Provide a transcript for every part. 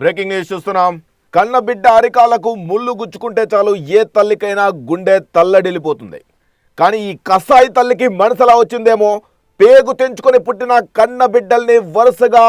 Breaking news చూస్తున్నాం. కన్న బిడ్డ అరికాలకు ముళ్ళు గుచ్చుకుంటే చాలు ఏ తల్లికైనా గుండె తల్లడిల్లిపోతుంది. కానీ ఈ కసాయి తల్లికి మనసులా వచ్చిందేమో? పేగు తెంచుకొని పుట్టిన కన్న బిడ్డల్ని వరుసగా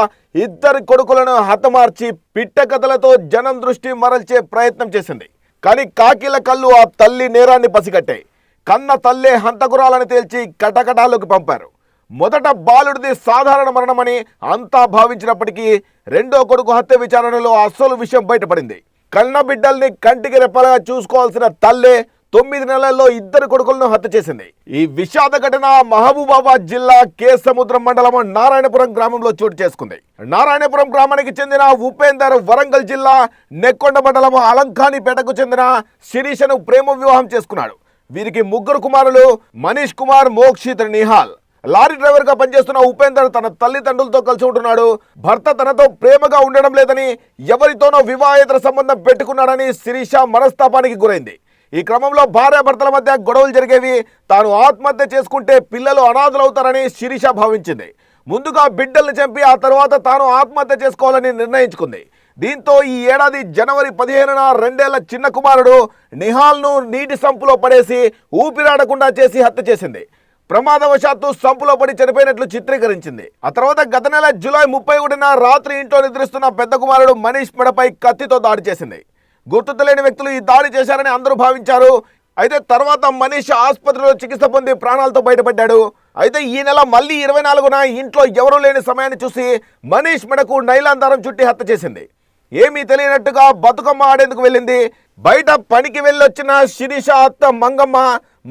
ఇద్దరి కొడుకులను హతమార్చి పిట్ట కథలతో జనం దృష్టి మరల్చే ప్రయత్నం చేసింది. కానీ కాకిల కళ్ళు ఆ తల్లి నేరాన్ని పసిగట్టాయి కన్న తల్లే హంతకురాలని తేల్చి కటకటాలకు పంపారు. మొదట బాలుడిది సాధారణ మరణమని అంతా భావించినప్పటికీ రెండో కొడుకు హత్య విచారణలో అసలు విషయం బయటపడింది. కన్న బిడ్డల్ని కంటికి రెప్పలుగా చూసుకోవాల్సిన తల్లే తొమ్మిది నెలల్లో ఇద్దరు కొడుకులను హత్య చేసింది. ఈ విషాద ఘటన మహబూబాబాద్ జిల్లా కే సముద్రం మండలం నారాయణపురం గ్రామంలో చోటు చేసుకుంది. నారాయణపురం గ్రామానికి చెందిన ఉపేందర్ వరంగల్ జిల్లా నెక్కొండ మండలం అలంకానిపేటకు చెందిన శిరీషను ప్రేమ వివాహం చేసుకున్నాడు. వీరికి ముగ్గురు కుమారులు మనీష్ కుమార్ మోక్షిత్ నిహాల్. లారీ డ్రైవర్గా పనిచేస్తున్న ఉపేందర్ తన తల్లిదండ్రులతో కలిసి ఉంటున్నాడు. భర్త తనతో ప్రేమగా ఉండడం లేదని ఎవరితోనో వివాహేతర సంబంధం పెట్టుకున్నాడని శిరీష మనస్తాపానికి గురైంది. ఈ క్రమంలో భార్యాభర్తల మధ్య గొడవలు జరిగేవి తాను ఆత్మహత్య చేసుకుంటే పిల్లలు అనాథలవుతారని శిరీష భావించింది. ముందుగా బిడ్డల్ని చంపి ఆ తర్వాత తాను ఆత్మహత్య చేసుకోవాలని నిర్ణయించుకుంది. దీంతో ఈ ఏడాది జనవరి పదిహేనున రెండేళ్ళ చిన్న కుమారుడు నిహాల్ను నీటి సంపులో పడేసి ఊపిరాడకుండా చేసి హత్య చేసింది. ప్రమాదవశాత్తు సంపులో పడి చనిపోయినట్లు చిత్రీకరించింది. ఆ తర్వాత గత నెల జూలై ముప్పై ఒకటిన రాత్రి ఇంట్లో నిద్రిస్తున్న పెద్ద కుమారుడు మనీష్ మెడపై కత్తితో దాడి చేసింది. గుర్తు తెలియని వ్యక్తులు ఈ దాడి చేశారని అందరూ భావించారు. అయితే తర్వాత మనీష్ ఆసుపత్రిలో చికిత్స పొంది ప్రాణాలతో బయటపడ్డాడు. అయితే ఈ నెల మళ్ళీ ఇరవై నాలుగున ఇంట్లో ఎవరూ లేని సమయాన్ని చూసి మనీష్ మెడకు నైలాన్ దారం చుట్టి హత్య చేసింది. ఏమీ తెలియనట్టుగా బతుకమ్మ ఆడేందుకు వెళ్ళింది. బయట పనికి వెళ్ళొచ్చిన శిరీష అత్త మంగమ్మ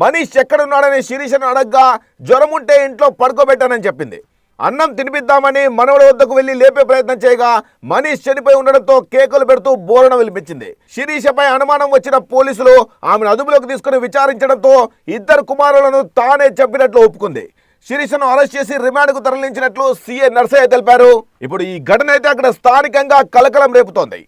మనీష్ ఎక్కడున్నాడని శిరీషను అడగ్గా జ్వరం ఉంటే ఇంట్లో పడుకోబెట్టానని చెప్పింది. అన్నం తినిపిద్దామని మనవడి వద్దకు వెళ్ళి లేపే ప్రయత్నం చేయగా మనీష్ చనిపోయి ఉండడంతో కేకులు పెడుతూ బోరణ విలిపించింది శిరీషపై అనుమానం వచ్చిన పోలీసులు ఆమెను అదుపులోకి తీసుకుని విచారించడంతో ఇద్దరు కుమారులను తానే చంపినట్లు ఒప్పుకుంది. శిరీషను అరెస్ట్ చేసి రిమాండ్కు తరలించినట్లు సీఏ నర్సయ్య తెలిపారు. ఇప్పుడు ఈ ఘటన అయితే అక్కడ స్థానికంగా కలకలం రేపుతోంది.